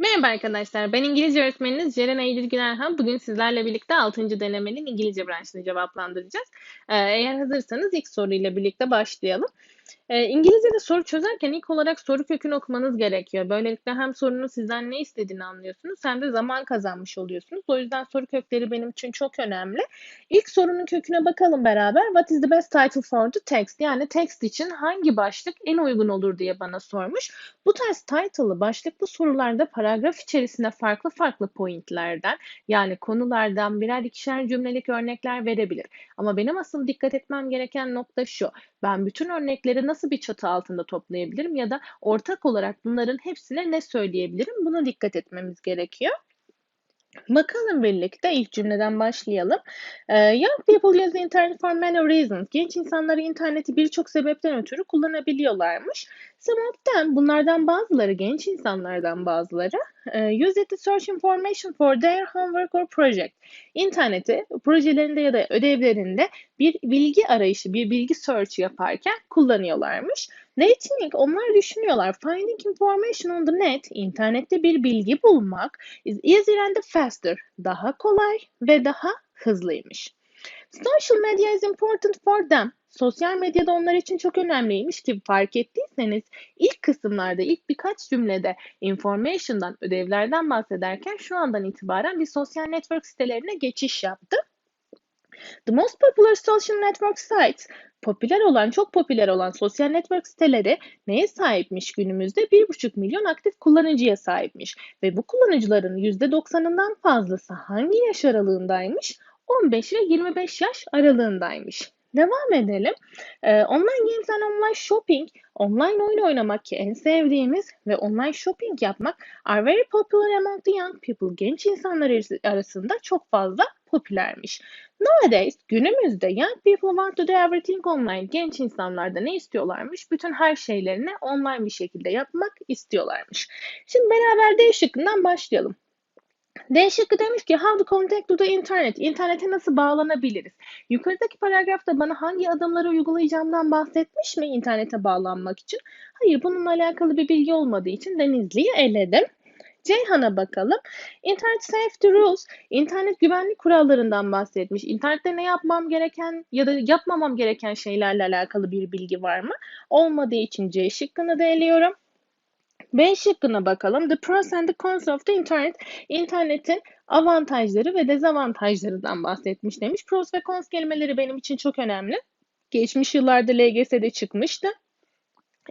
Merhaba arkadaşlar, ben İngilizce öğretmeniniz Ceren Eylül Günerhan. Bugün sizlerle birlikte 6. denemenin İngilizce branşını cevaplandıracağız. Ee, eğer hazırsanız ilk soruyla birlikte başlayalım. E, İngilizce'de soru çözerken ilk olarak soru kökünü okumanız gerekiyor. Böylelikle hem sorunun sizden ne istediğini anlıyorsunuz hem de zaman kazanmış oluyorsunuz. O yüzden soru kökleri benim için çok önemli. İlk sorunun köküne bakalım beraber. What is the best title for the text? Yani text için hangi başlık en uygun olur diye bana sormuş. Bu tarz title'ı başlıklı sorularda paragraf içerisinde farklı farklı pointlerden yani konulardan birer ikişer cümlelik örnekler verebilir. Ama benim asıl dikkat etmem gereken nokta şu. Ben bütün örnekleri nasıl bir çatı altında toplayabilirim ya da ortak olarak bunların hepsine ne söyleyebilirim? Buna dikkat etmemiz gerekiyor. Bakalım birlikte ilk cümleden başlayalım. Ee, young people use the internet for many reasons. Genç insanları interneti birçok sebepten ötürü kullanabiliyorlarmış. Them, bunlardan bazıları, genç insanlardan bazıları e, use it to search information for their homework or project. İnterneti projelerinde ya da ödevlerinde bir bilgi arayışı, bir bilgi search yaparken kullanıyorlarmış. They think, onlar düşünüyorlar. Finding information on the net, internette bir bilgi bulmak is easier and faster. Daha kolay ve daha hızlıymış. Social media is important for them. Sosyal medyada onlar için çok önemliymiş ki fark ettiyseniz ilk kısımlarda ilk birkaç cümlede information'dan, ödevlerden bahsederken şu andan itibaren bir sosyal network sitelerine geçiş yaptı. The most popular social network sites popüler olan, çok popüler olan sosyal network siteleri neye sahipmiş günümüzde? 1,5 milyon aktif kullanıcıya sahipmiş. Ve bu kullanıcıların %90'ından fazlası hangi yaş aralığındaymış? 15 ve 25 yaş aralığındaymış. Devam edelim. Ee, online games and online shopping, online oyun oynamak ki en sevdiğimiz ve online shopping yapmak are very popular among the young people. Genç insanlar arasında çok fazla popülermiş. Nowadays, günümüzde young people want to do everything online. Genç insanlar da ne istiyorlarmış? Bütün her şeylerini online bir şekilde yapmak istiyorlarmış. Şimdi beraber D şıkkından başlayalım. D şıkkı demiş ki how to contact to the internet. İnternete nasıl bağlanabiliriz? Yukarıdaki paragrafta bana hangi adımları uygulayacağımdan bahsetmiş mi internete bağlanmak için? Hayır bununla alakalı bir bilgi olmadığı için Denizli'yi eledim. Ceyhan'a bakalım. İnternet safety rules, internet güvenlik kurallarından bahsetmiş. İnternette ne yapmam gereken ya da yapmamam gereken şeylerle alakalı bir bilgi var mı? Olmadığı için C şıkkını da eliyorum. B şıkkına bakalım. The pros and the cons of the internet. İnternetin avantajları ve dezavantajlarından bahsetmiş demiş. Pros ve cons kelimeleri benim için çok önemli. Geçmiş yıllarda LGS'de çıkmıştı.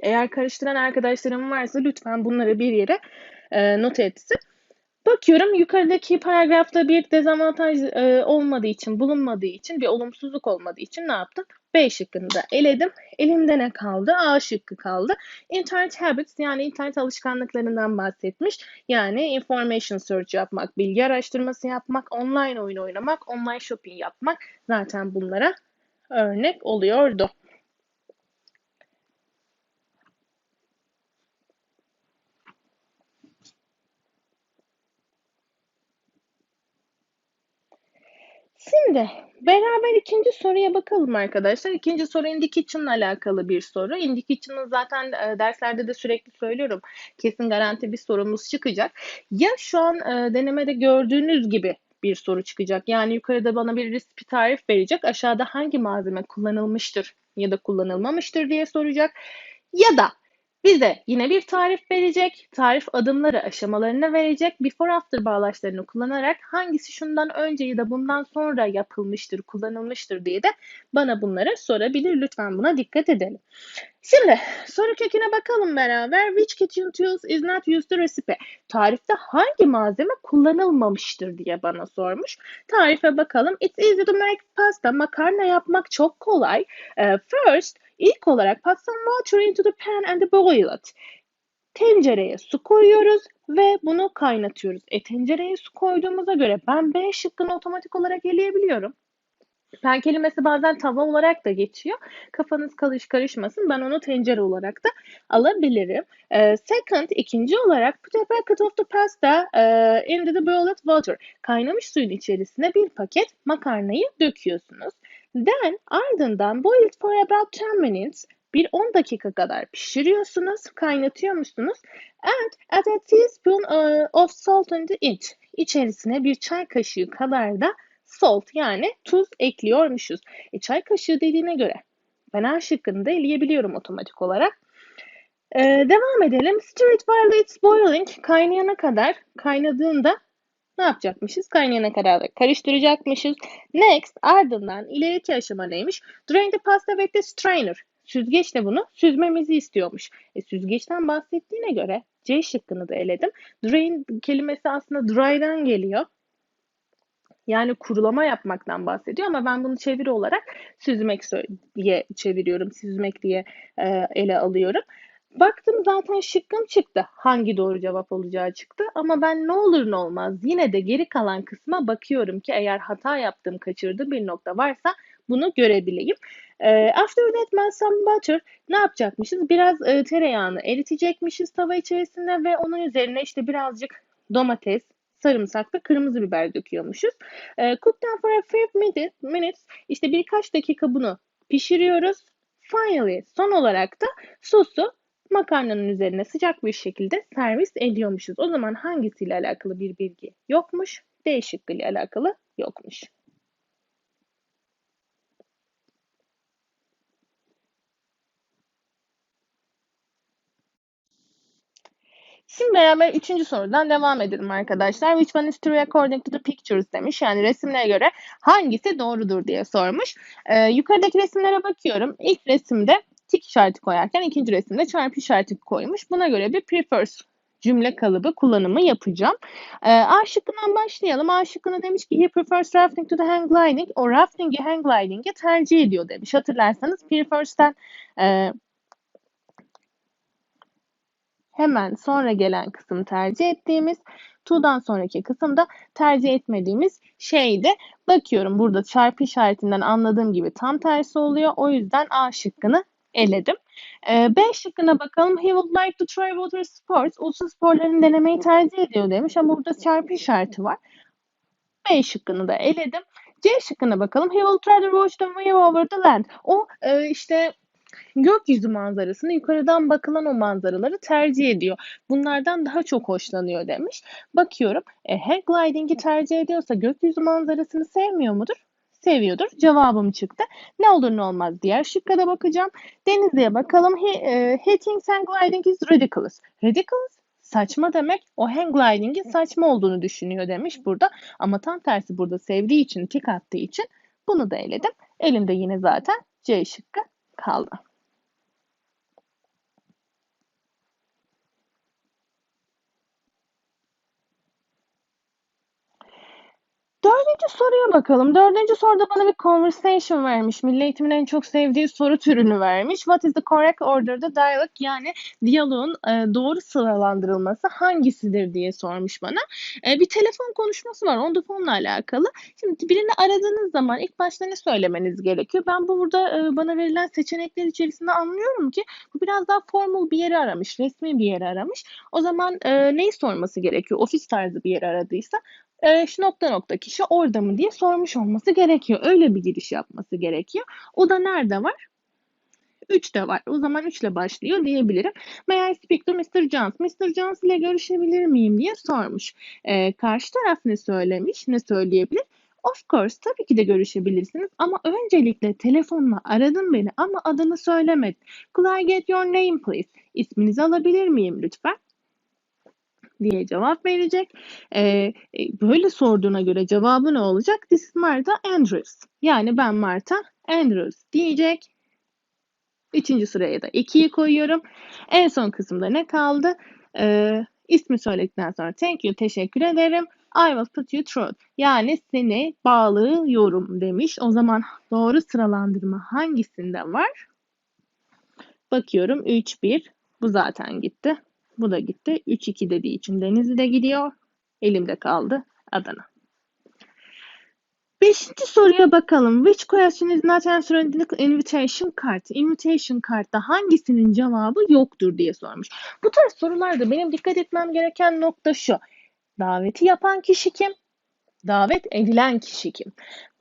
Eğer karıştıran arkadaşlarım varsa lütfen bunları bir yere e, not etsin. Bakıyorum yukarıdaki paragrafta bir dezavantaj e, olmadığı için, bulunmadığı için, bir olumsuzluk olmadığı için ne yaptım? B şıkkını da eledim. Elimde ne kaldı? A şıkkı kaldı. Internet habits yani internet alışkanlıklarından bahsetmiş. Yani information search yapmak, bilgi araştırması yapmak, online oyun oynamak, online shopping yapmak zaten bunlara örnek oluyordu. Şimdi beraber ikinci soruya bakalım arkadaşlar. İkinci soru Indication'la alakalı bir soru. Indication'ı zaten e, derslerde de sürekli söylüyorum. Kesin garanti bir sorumuz çıkacak. Ya şu an e, denemede gördüğünüz gibi bir soru çıkacak. Yani yukarıda bana bir risk bir tarif verecek. Aşağıda hangi malzeme kullanılmıştır ya da kullanılmamıştır diye soracak. Ya da bize yine bir tarif verecek, tarif adımları aşamalarını verecek, before after bağlaçlarını kullanarak hangisi şundan önce ya da bundan sonra yapılmıştır, kullanılmıştır diye de bana bunları sorabilir. Lütfen buna dikkat edelim. Şimdi soru köküne bakalım beraber. Which kitchen tools is not used to recipe? Tarifte hangi malzeme kullanılmamıştır diye bana sormuş. Tarife bakalım. It's easy to make pasta. Makarna yapmak çok kolay. Uh, first, ilk olarak put some water into the pan and boil it. Tencereye su koyuyoruz ve bunu kaynatıyoruz. E tencereye su koyduğumuza göre ben B şıkkını otomatik olarak eleyebiliyorum. Pen kelimesi bazen tava olarak da geçiyor. Kafanız karış karışmasın. Ben onu tencere olarak da alabilirim. Uh, second, ikinci olarak put a packet of the pasta uh, into the boiled water. Kaynamış suyun içerisine bir paket makarnayı döküyorsunuz. Then ardından boil for about 10 minutes. bir 10 dakika kadar pişiriyorsunuz, kaynatıyormuşsunuz. And add a teaspoon uh, of salt into it. İçerisine bir çay kaşığı kadar da salt yani tuz ekliyormuşuz. E, çay kaşığı dediğine göre ben A şıkkını da eleyebiliyorum otomatik olarak. Ee, devam edelim. Stir it while it's boiling. Kaynayana kadar, kaynadığında ne yapacakmışız? Kaynayana kadar da karıştıracakmışız. Next, ardından ileriki aşama neymiş? Drain the pasta with the strainer. Süzgeçle bunu süzmemizi istiyormuş. E, süzgeçten bahsettiğine göre C şıkkını da eledim. Drain kelimesi aslında dry'dan geliyor. Yani kurulama yapmaktan bahsediyor ama ben bunu çeviri olarak süzmek diye çeviriyorum. Süzmek diye e, ele alıyorum. Baktım zaten şıkkım çıktı. Hangi doğru cevap olacağı çıktı. Ama ben ne olur ne olmaz yine de geri kalan kısma bakıyorum ki eğer hata yaptığım kaçırdığım bir nokta varsa bunu görebileyim. E, after that melt butter ne yapacakmışız? Biraz e, tereyağını eritecekmişiz tava içerisinde ve onun üzerine işte birazcık domates, sarımsak ve kırmızı biber döküyormuşuz. E, cook them for a few minutes. İşte birkaç dakika bunu pişiriyoruz. Finally son olarak da sosu makarnanın üzerine sıcak bir şekilde servis ediyormuşuz. O zaman hangisiyle alakalı bir bilgi yokmuş? D şıkkıyla alakalı yokmuş. Şimdi beraber üçüncü sorudan devam edelim arkadaşlar. Which one is true according to the pictures demiş. Yani resimlere göre hangisi doğrudur diye sormuş. Ee, yukarıdaki resimlere bakıyorum. İlk resimde tik işareti koyarken ikinci resimde çarpı işareti koymuş. Buna göre bir prefers cümle kalıbı kullanımı yapacağım. E, A şıkkından başlayalım. A şıkkında demiş ki he prefers rafting to the hang gliding. O rafting'i hang gliding'e tercih ediyor demiş. Hatırlarsanız prefers'ten e, hemen sonra gelen kısım tercih ettiğimiz, to'dan sonraki kısımda tercih etmediğimiz şeydi. Bakıyorum burada çarpı işaretinden anladığım gibi tam tersi oluyor. O yüzden A şıkkını eledim. E, B şıkkına bakalım. He would like to try water sports. Ulusal sporlarını denemeyi tercih ediyor demiş ama burada çarpı işareti var. B şıkkını da eledim. C şıkkına bakalım. He will try to watch the view over the land. O e, işte gökyüzü manzarasını yukarıdan bakılan o manzaraları tercih ediyor. Bunlardan daha çok hoşlanıyor demiş. Bakıyorum e, hang gliding'i tercih ediyorsa gökyüzü manzarasını sevmiyor mudur? Seviyordur. Cevabım çıktı. Ne olur ne olmaz diğer şıkka da bakacağım. Denizli'ye bakalım. He, e, he thinks hang gliding is ridiculous. Ridiculous saçma demek o hang gliding'in saçma olduğunu düşünüyor demiş burada. Ama tam tersi burada sevdiği için, tik attığı için bunu da eledim. Elimde yine zaten C şıkkı kaldı. Dördüncü soruya bakalım. Dördüncü soruda bana bir conversation vermiş. Milli eğitimin en çok sevdiği soru türünü vermiş. What is the correct order the dialogue? Yani diyaloğun e, doğru sıralandırılması hangisidir diye sormuş bana. E, bir telefon konuşması var. On the alakalı. Şimdi birini aradığınız zaman ilk başta ne söylemeniz gerekiyor? Ben bu burada e, bana verilen seçenekler içerisinde anlıyorum ki bu biraz daha formal bir yeri aramış. Resmi bir yeri aramış. O zaman e, neyi sorması gerekiyor? Ofis tarzı bir yer aradıysa e, şu nokta nokta kişi orada mı diye sormuş olması gerekiyor. Öyle bir giriş yapması gerekiyor. O da nerede var? 3 de var. O zaman 3 ile başlıyor diyebilirim. May I speak to Mr. Jones? Mr. Jones ile görüşebilir miyim diye sormuş. Ee, karşı taraf ne söylemiş? Ne söyleyebilir? Of course tabii ki de görüşebilirsiniz ama öncelikle telefonla aradın beni ama adını söylemedin. Could I get your name please? İsminizi alabilir miyim lütfen? Diye cevap verecek. Ee, böyle sorduğuna göre cevabı ne olacak? This is Martha Andrews. Yani ben Martha Andrews diyecek. Üçüncü sıraya da 2'yi koyuyorum. En son kısımda ne kaldı? Ee, ismi söyledikten sonra thank you, teşekkür ederim. I will put you through. Yani seni bağlıyorum demiş. O zaman doğru sıralandırma hangisinde var? Bakıyorum 3, 1. Bu zaten gitti. Bu da gitti. 3-2 dediği için Denizli de gidiyor. Elimde kaldı Adana. Beşinci soruya bakalım. Which question is not answered in the invitation card? Invitation card'da hangisinin cevabı yoktur diye sormuş. Bu tarz sorularda benim dikkat etmem gereken nokta şu. Daveti yapan kişi kim? Davet edilen kişi kim?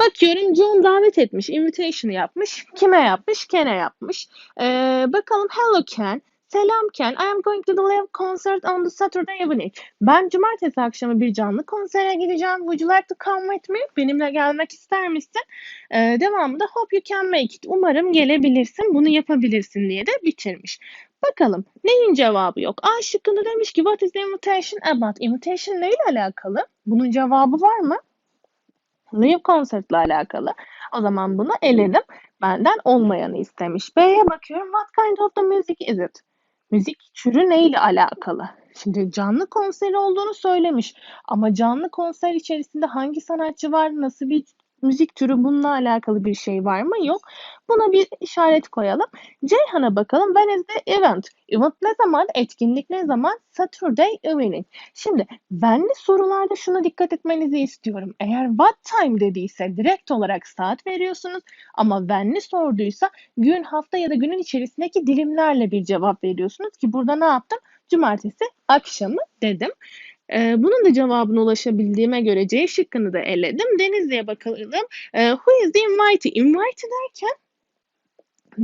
Bakıyorum John davet etmiş, invitation yapmış. Kime yapmış? Ken'e yapmış. Ee, bakalım hello Ken. Selam Ken. I am going to the live concert on the Saturday evening. Ben cumartesi akşamı bir canlı konsere gideceğim. Would you like to come with me? Benimle gelmek ister misin? Ee, devamında hope you can make it. Umarım gelebilirsin, bunu yapabilirsin diye de bitirmiş. Bakalım neyin cevabı yok? A şıkkında demiş ki what is the invitation about? Invitation neyle alakalı? Bunun cevabı var mı? Live concert'la alakalı. O zaman bunu eledim. Benden olmayanı istemiş. B'ye bakıyorum. What kind of the music is it? Müzik türü neyle alakalı? Şimdi canlı konseri olduğunu söylemiş. Ama canlı konser içerisinde hangi sanatçı var, nasıl bir müzik türü bununla alakalı bir şey var mı? Yok. Buna bir işaret koyalım. Ceyhan'a bakalım. When is the event? Event ne zaman? Etkinlik ne zaman? Saturday evening. Şimdi benli sorularda şuna dikkat etmenizi istiyorum. Eğer what time dediyse direkt olarak saat veriyorsunuz. Ama benli sorduysa gün, hafta ya da günün içerisindeki dilimlerle bir cevap veriyorsunuz ki burada ne yaptım? Cumartesi akşamı dedim. Ee, bunun da cevabına ulaşabildiğime göre C şıkkını da eledim. Denizli'ye bakalım. Ee, who is the invitee? Invitee derken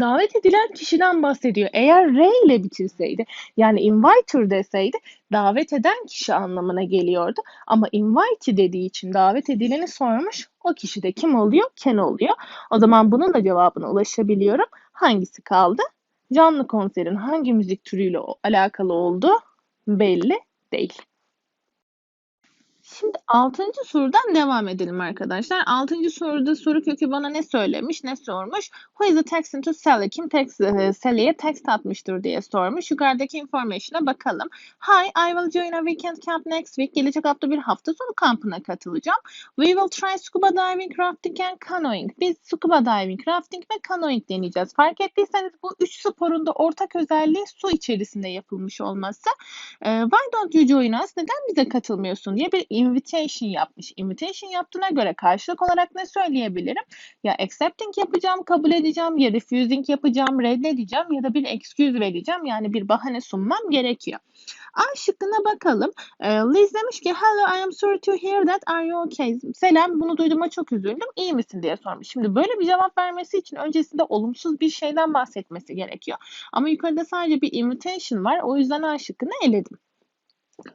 davet edilen kişiden bahsediyor. Eğer R ile bitirseydi yani inviter deseydi davet eden kişi anlamına geliyordu. Ama invite dediği için davet edileni sormuş. O kişi de kim oluyor? Ken oluyor. O zaman bunun da cevabına ulaşabiliyorum. Hangisi kaldı? Canlı konserin hangi müzik türüyle alakalı olduğu belli değil. Şimdi 6. sorudan devam edelim arkadaşlar. 6. soruda soru kökü bana ne söylemiş, ne sormuş? Who is the texting to Sally? Kim text, e, Sally'e text atmıştır diye sormuş. Yukarıdaki information'a bakalım. Hi, I will join a weekend camp next week. Gelecek hafta bir hafta sonu kampına katılacağım. We will try scuba diving, rafting and canoeing. Biz scuba diving, rafting ve canoeing deneyeceğiz. Fark ettiyseniz bu üç sporun da ortak özelliği su içerisinde yapılmış olması. E, why don't you join us? Neden bize katılmıyorsun diye bir invitation yapmış. Invitation yaptığına göre karşılık olarak ne söyleyebilirim? Ya accepting yapacağım, kabul edeceğim ya refusing yapacağım, reddedeceğim ya da bir excuse vereceğim. Yani bir bahane sunmam gerekiyor. A şıkkına bakalım. Ee, Liz demiş ki Hello I am sorry to hear that. Are you okay? Selam bunu duyduğuma çok üzüldüm. İyi misin diye sormuş. Şimdi böyle bir cevap vermesi için öncesinde olumsuz bir şeyden bahsetmesi gerekiyor. Ama yukarıda sadece bir invitation var. O yüzden A şıkkını eledim.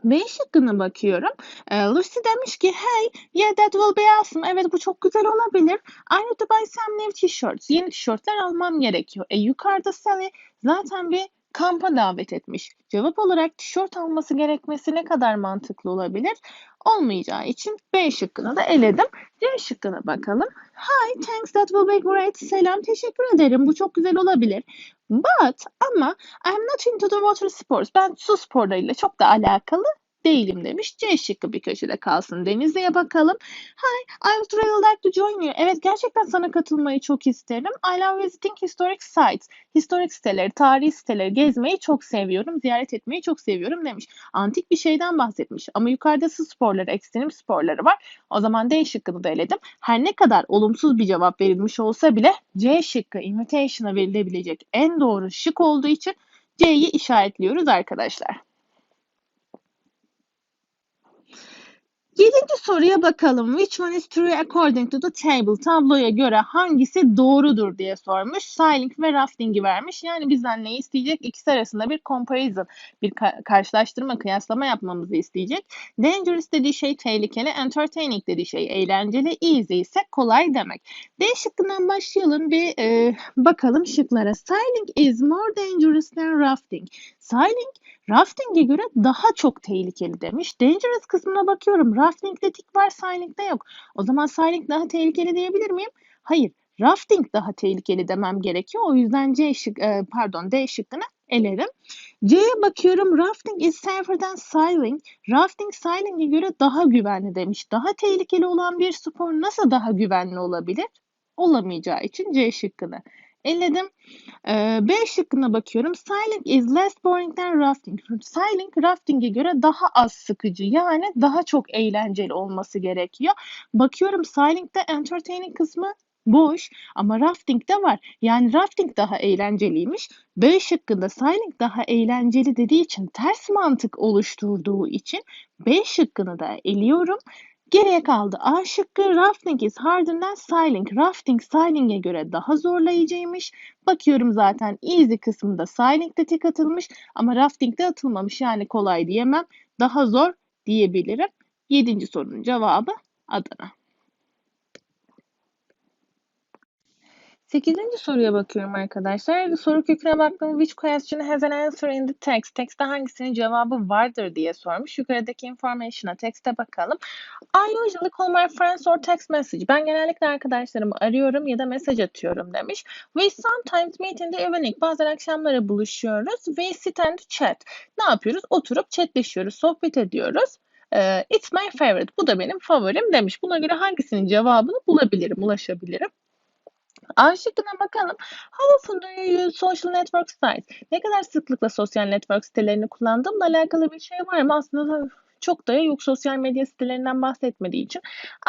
B şıkkına bakıyorum. Ee, Lucy demiş ki hey yeah that will be awesome. Evet bu çok güzel olabilir. I need to buy some new t-shirts. Yeni tişörtler almam gerekiyor. E yukarıda Sally zaten bir kampa davet etmiş. Cevap olarak tişört alması gerekmesi ne kadar mantıklı olabilir? Olmayacağı için B şıkkını da eledim. C şıkkına bakalım. Hi, thanks, that will be great. Selam, teşekkür ederim. Bu çok güzel olabilir. But ama I'm not into the water sports. Ben su sporlarıyla çok da alakalı değilim demiş. C şıkkı bir köşede kalsın. Denizli'ye bakalım. Hi, I would really like to join you. Evet gerçekten sana katılmayı çok isterim. I love visiting historic sites. Historik siteleri, tarihi siteleri gezmeyi çok seviyorum. Ziyaret etmeyi çok seviyorum demiş. Antik bir şeyden bahsetmiş. Ama yukarıda su sporları, ekstrem sporları var. O zaman D şıkkını da eledim. Her ne kadar olumsuz bir cevap verilmiş olsa bile C şıkkı invitation'a verilebilecek en doğru şık olduğu için C'yi işaretliyoruz arkadaşlar. Yedinci soruya bakalım. Which one is true according to the table? Tabloya göre hangisi doğrudur diye sormuş. Sailing ve rafting'i vermiş. Yani bizden ne isteyecek? İkisi arasında bir comparison, bir ka- karşılaştırma, kıyaslama yapmamızı isteyecek. Dangerous dediği şey tehlikeli, entertaining dediği şey eğlenceli, easy ise kolay demek. D şıkkından başlayalım bir e, bakalım şıklara. Sailing is more dangerous than rafting. Sailing rafting'e göre daha çok tehlikeli demiş. Dangerous kısmına bakıyorum. Rafting'de tik var, sailing'de yok. O zaman sailing daha tehlikeli diyebilir miyim? Hayır. Rafting daha tehlikeli demem gerekiyor. O yüzden C şık, e, pardon D şıkkını elerim. C'ye bakıyorum. Rafting is safer than sailing. Rafting sailing'e göre daha güvenli demiş. Daha tehlikeli olan bir spor nasıl daha güvenli olabilir? Olamayacağı için C şıkkını eledim. Ee, B şıkkına bakıyorum. Sailing is less boring than rafting. Sailing rafting'e göre daha az sıkıcı. Yani daha çok eğlenceli olması gerekiyor. Bakıyorum sailing'de entertaining kısmı boş ama rafting de var. Yani rafting daha eğlenceliymiş. B şıkkında sailing daha eğlenceli dediği için ters mantık oluşturduğu için B şıkkını da eliyorum. Geriye kaldı A şıkkı. Rafting is harder than. Rafting sailing'e göre daha zorlayıcıymış. Bakıyorum zaten easy kısmında sailing'de tek atılmış ama rafting'de atılmamış. Yani kolay diyemem. Daha zor diyebilirim. Yedinci sorunun cevabı Adana. Sekizinci soruya bakıyorum arkadaşlar. Soru köküne baktım. Which question has an answer in the text? Tekste hangisinin cevabı vardır diye sormuş. Yukarıdaki information'a, tekste bakalım. I usually call my friends or text message. Ben genellikle arkadaşlarımı arıyorum ya da mesaj atıyorum demiş. We sometimes meet in the evening. Bazen akşamları buluşuyoruz. We sit and chat. Ne yapıyoruz? Oturup chatleşiyoruz, sohbet ediyoruz. Ee, It's my favorite. Bu da benim favorim demiş. Buna göre hangisinin cevabını bulabilirim, ulaşabilirim? A şıkkına bakalım. How often do you use social network sites? Ne kadar sıklıkla sosyal network sitelerini kullandığımla alakalı bir şey var mı? Aslında çok da yok sosyal medya sitelerinden bahsetmediği için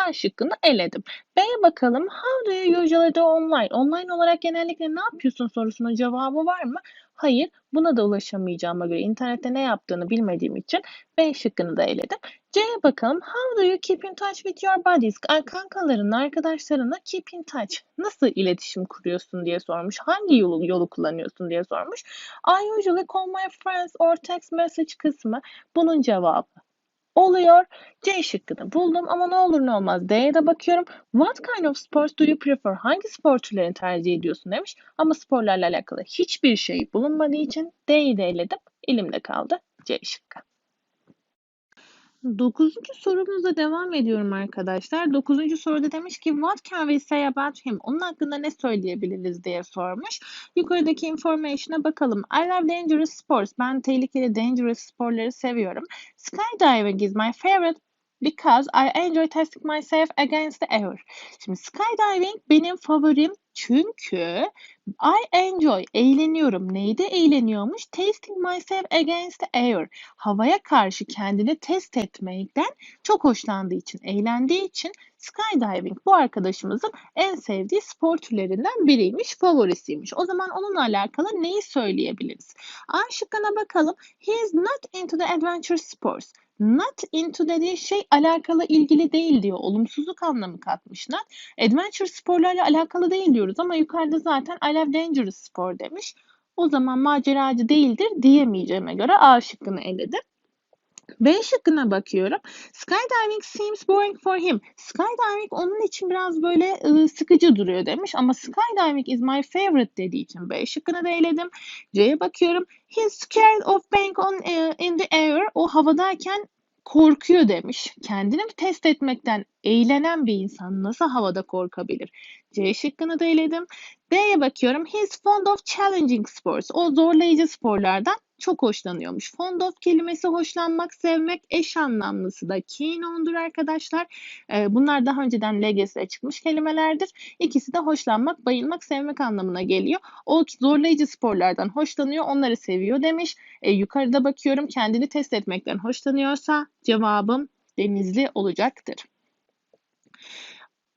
A şıkkını eledim. B'ye bakalım. How do you usually do online? Online olarak genellikle ne yapıyorsun sorusunun cevabı var mı? Hayır. Buna da ulaşamayacağıma göre internette ne yaptığını bilmediğim için B şıkkını da eledim. C'ye bakalım. How do you keep in touch with your buddies? Kankalarınla, arkadaşlarınla keep in touch. Nasıl iletişim kuruyorsun diye sormuş. Hangi yolu, yolu kullanıyorsun diye sormuş. I usually call my friends or text message kısmı bunun cevabı oluyor. C şıkkını buldum ama ne olur ne olmaz D'ye de bakıyorum. What kind of sports do you prefer? Hangi spor türlerini tercih ediyorsun demiş. Ama sporlarla alakalı hiçbir şey bulunmadığı için D'yi de eledim. Elimde kaldı C şıkkı. Dokuzuncu sorumuzla devam ediyorum arkadaşlar. Dokuzuncu soruda demiş ki what can we say about him? Onun hakkında ne söyleyebiliriz diye sormuş. Yukarıdaki information'a bakalım. I love dangerous sports. Ben tehlikeli dangerous sporları seviyorum. Skydiving is my favorite because I enjoy testing myself against the air. Şimdi skydiving benim favorim çünkü I enjoy, eğleniyorum. Neyde eğleniyormuş? Tasting myself against the air. Havaya karşı kendini test etmekten çok hoşlandığı için, eğlendiği için skydiving bu arkadaşımızın en sevdiği spor türlerinden biriymiş, favorisiymiş. O zaman onunla alakalı neyi söyleyebiliriz? A şıkkına bakalım. He is not into the adventure sports. Not into dediği şey alakalı ilgili değil diyor. Olumsuzluk anlamı katmışlar. Adventure sporlarla alakalı değil diyoruz ama yukarıda zaten I love dangerous spor demiş. O zaman maceracı değildir diyemeyeceğime göre A şıkkını eledim. B şıkkına bakıyorum. Skydiving seems boring for him. Skydiving onun için biraz böyle ıı, sıkıcı duruyor demiş ama skydiving is my favorite dediği için B şıkkını da eledim. C'ye bakıyorum. He's scared of being on uh, in the air. O havadayken korkuyor demiş. Kendini test etmekten eğlenen bir insan nasıl havada korkabilir? C şıkkını da eledim. D'ye bakıyorum. He's fond of challenging sports. O zorlayıcı sporlardan çok hoşlanıyormuş. Fond of kelimesi hoşlanmak, sevmek eş anlamlısı da keen on'dur arkadaşlar. Ee, bunlar daha önceden LGS'e çıkmış kelimelerdir. İkisi de hoşlanmak, bayılmak, sevmek anlamına geliyor. O zorlayıcı sporlardan hoşlanıyor, onları seviyor demiş. Ee, yukarıda bakıyorum kendini test etmekten hoşlanıyorsa cevabım denizli olacaktır.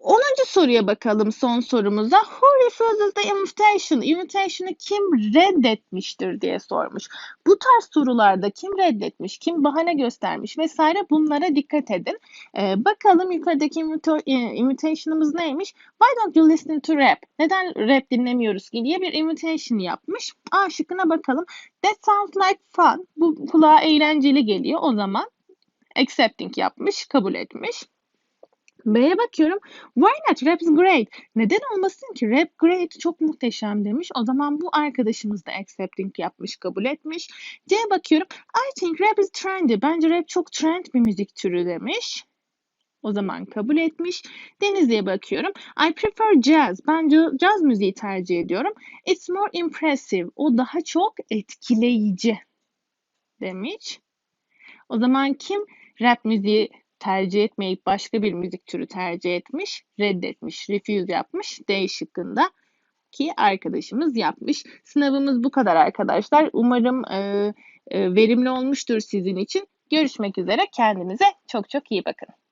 10. soruya bakalım son sorumuza. Who refuses the invitation? Invitation'ı kim reddetmiştir diye sormuş. Bu tarz sorularda kim reddetmiş, kim bahane göstermiş vesaire bunlara dikkat edin. Ee, bakalım yukarıdaki invitation'ımız neymiş? Why don't you listen to rap? Neden rap dinlemiyoruz ki diye bir invitation yapmış. A şıkkına bakalım. That sounds like fun. Bu kulağa eğlenceli geliyor. O zaman accepting yapmış, kabul etmiş. B'ye bakıyorum. Why not? Rap is great. Neden olmasın ki? Rap great çok muhteşem demiş. O zaman bu arkadaşımız da accepting yapmış, kabul etmiş. C'ye bakıyorum. I think rap is trendy. Bence rap çok trend bir müzik türü demiş. O zaman kabul etmiş. Denizli'ye bakıyorum. I prefer jazz. Ben caz müziği tercih ediyorum. It's more impressive. O daha çok etkileyici demiş. O zaman kim rap müziği tercih etmeyip başka bir müzik türü tercih etmiş, reddetmiş, refuse yapmış D şıkkında ki arkadaşımız yapmış. Sınavımız bu kadar arkadaşlar. Umarım e, e, verimli olmuştur sizin için. Görüşmek üzere. Kendinize çok çok iyi bakın.